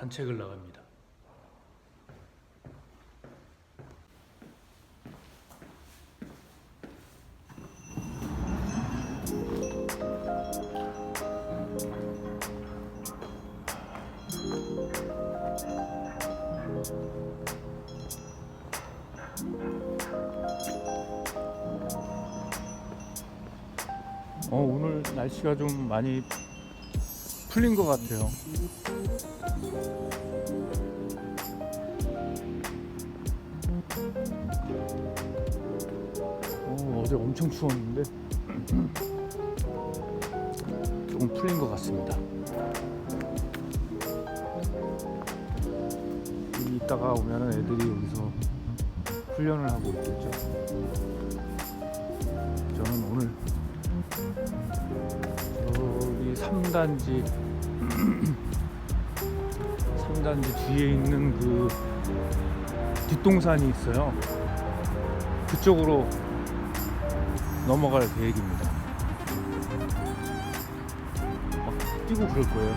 산책을 나갑니다. 어, 오늘 날씨가 좀 많이 풀린 것 같아요. 어, 어제 엄청 추웠는데 조금 풀린 것 같습니다. 이따가 오면은 애들이 여기서 훈련을 하고 있겠죠. 저는 오늘 3단지 3단지 뒤에 있는 그 뒷동산이 있어요. 그쪽으로 넘어갈 계획입니다. 막 뛰고 그럴 거예요.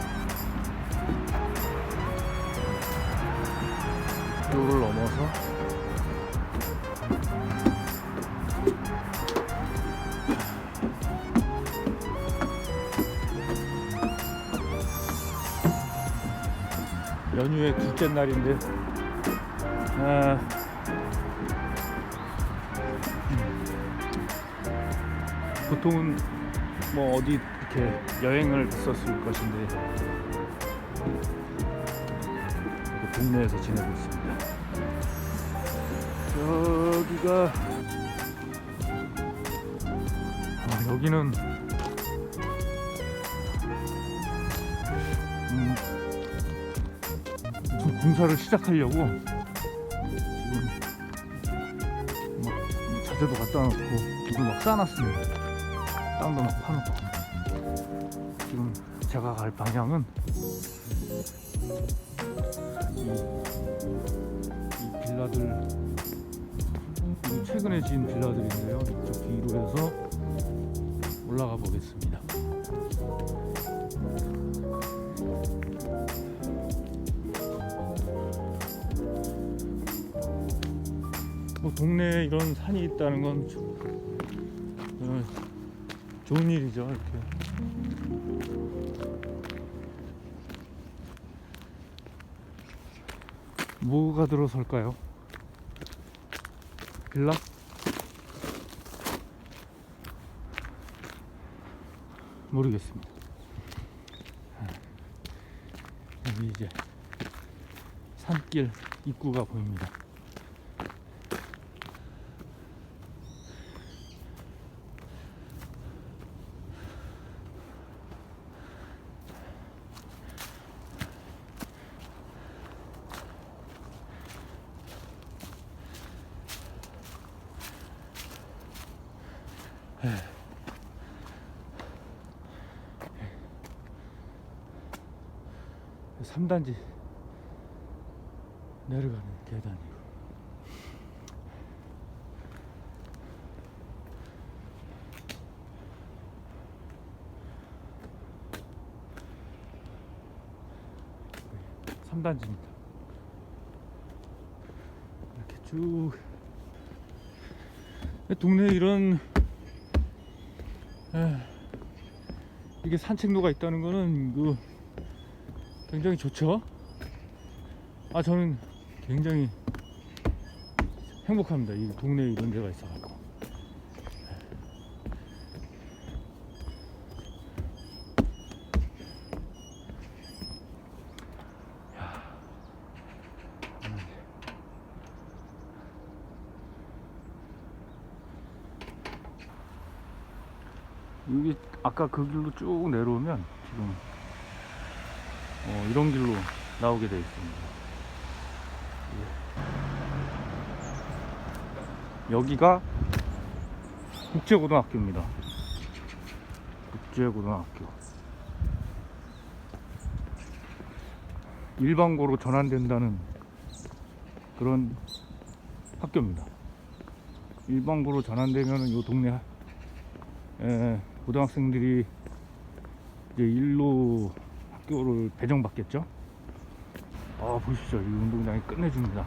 도를 넘어서 연휴의 둘째 날인데 아, 음. 보통은 뭐 어디 이렇게 여행을 갔었을 것인데 동네에서 지내고 있습니다. 여기가 아, 여기는 공사를 시작하려고 지금 막 자재도 갖다 놓고 이걸 막 쌓아놨습니다. 땅도 막 파놓고 지금 제가 갈 방향은 이, 이 빌라들 이 최근에 지은 빌라들인데요. 이쪽 뒤로 해서 올라가 보겠습니다. 동네에 이런 산이 있다는 건 조- 어, 좋은 일이죠. 이렇게. 뭐가 들어설까요? 빌라? 모르겠습니다. 아, 여기 이제 산길 입구가 보입니다. 삼단지 내려가는 계단이고. 삼단지입니다. 이렇게 쭉. 동네에 이런 에, 이게 산책로가 있다는 거는 그 굉장히 좋죠. 아 저는 굉장히 행복합니다. 이 동네에 이런 데가. 음. 여기 아까 그 길로 쭉 내려오면 지금 어, 이런 길로 나오게 되어 있습니다. 예. 여기가 국제고등학교입니다. 국제고등학교. 일반고로 전환된다는 그런 학교입니다. 일반고로 전환되면 이 동네 에, 고등학생들이 이제 일로 학교를 배정받겠죠. 아 보십시오. 이 운동장이 끝내줍니다.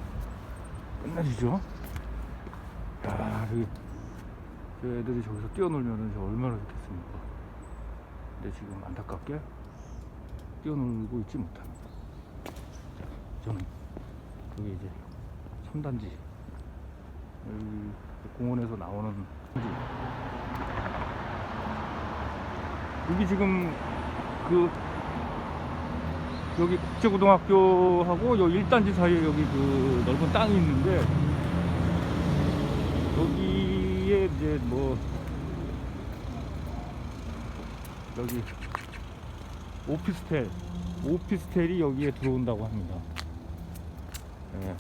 끝내주죠? 야 여기 저 애들이 저기서 뛰어놀면은 저 얼마나 좋겠습니까? 근데 지금 안타깝게 뛰어놀고 있지 못합니다. 저는 여기 이제 3단지 여기 공원에서 나오는. 여기 지금 그 여기 국제고등학교하고 여기 1단지 사이에 여기 그 넓은 땅이 있는데 여기에 이제 뭐 여기 오피스텔 오피스텔이 여기에 들어온다고 합니다. 예.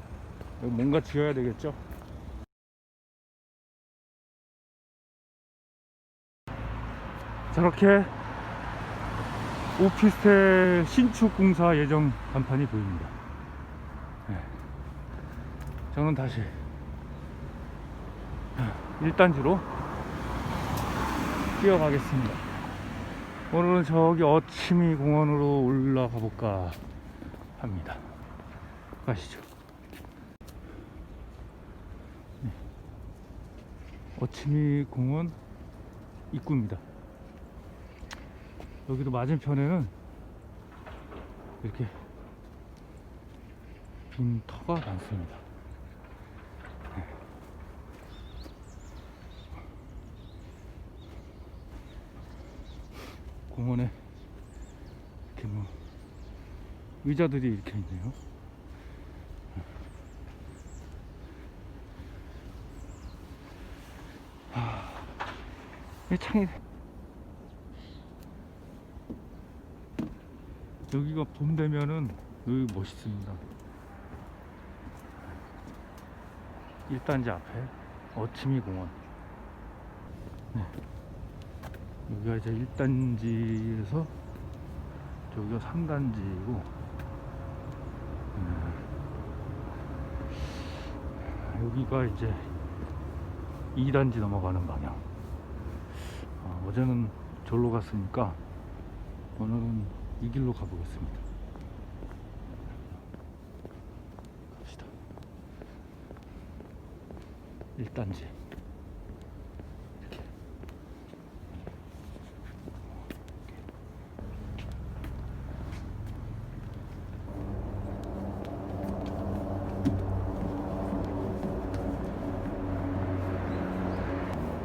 여기 뭔가 지어야 되겠죠? 저렇게 오피스텔 신축 공사 예정 간판이 보입니다. 예. 저는 다시 1단지로 뛰어가겠습니다. 오늘은 저기 어치미 공원으로 올라가 볼까 합니다. 가시죠. 네. 어치미 공원 입구입니다. 여기도 맞은편에는 이렇게 빈 터가 많습니다. 네. 공원에 이렇게 뭐 의자들이 이렇게 있네요. 아, 이 창이 여기가 봄 되면은 여기 멋있습니다. 1단지 앞에 어치미 공원. 네. 여기가 이제 1단지에서 저기가 3단지고 여기가 이제 2단지 넘어가는 방향. 아, 어제는 절로 갔으니까 오늘은 이 길로 가보겠습니다. 갑시다. 1단지. 이렇게.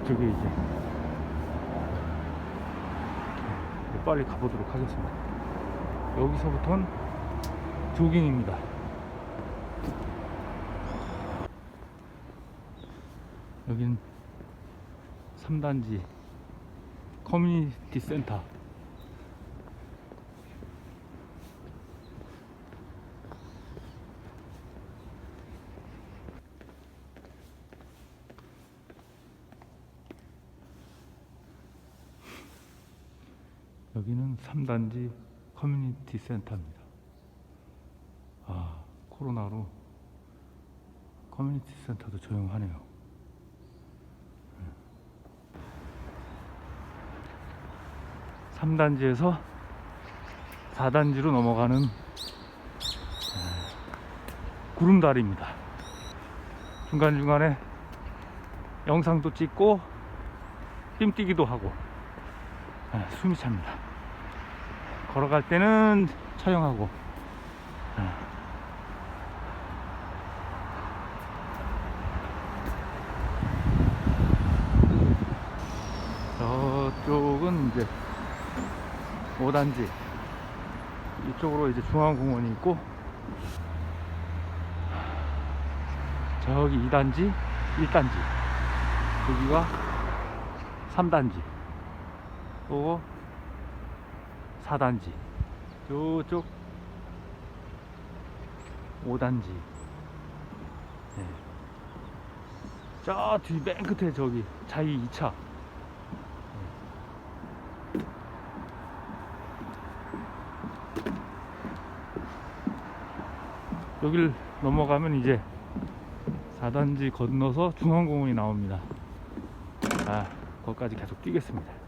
저기 이제 빨리 가보도록 하겠습니다. 여기서부터는 조깅입니다. 여긴 3단지 커뮤니티 센터. 여기는 3단지 커뮤니티 센터입니다. 아, 코로나로 커뮤니티 센터도 조용하네요. 3단지에서 4단지로 넘어가는 아, 구름다리입니다. 중간중간에 영상도 찍고 삥뛰기도 하고 아, 숨이 찹니다. 걸어갈 때는 촬영하고. 아. 저쪽은 이제 5단지. 이쪽으로 이제 중앙공원이 있고 저기 2단지 1단지. 여기가 3단지. 또 4단지 저쪽 5단지 네. 저뒤 맨 끝에 저기 자이 2차 여길 넘어가면 이제 4단지 건너서 중앙공원이 나옵니다. 아, 거기까지 계속 뛰겠습니다.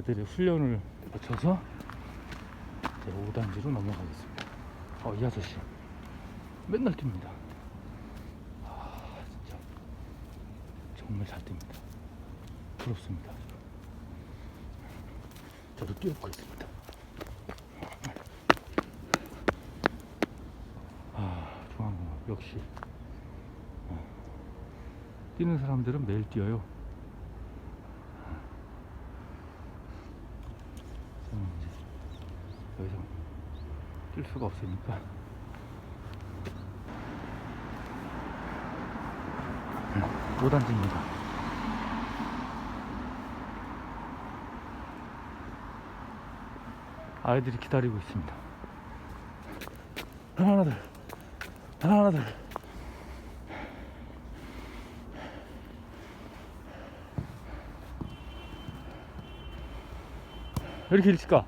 애들의 훈련을 거쳐서 이제 5단지로 넘어가겠습니다. 어, 이 아저씨 맨날 뜁니다. 아, 진짜 정말 잘 뜁니다. 부럽습니다. 저도 뛰어보겠습니다. 아, 중앙공원 역시 어, 뛰는 사람들은 매일 뛰어요. 저는 이제 여기서 뛸 수가 없으니까 음, 5단지입니다. 아이들이 기다리고 있습니다. 하나들, 하나들. 이렇게 일찍 가?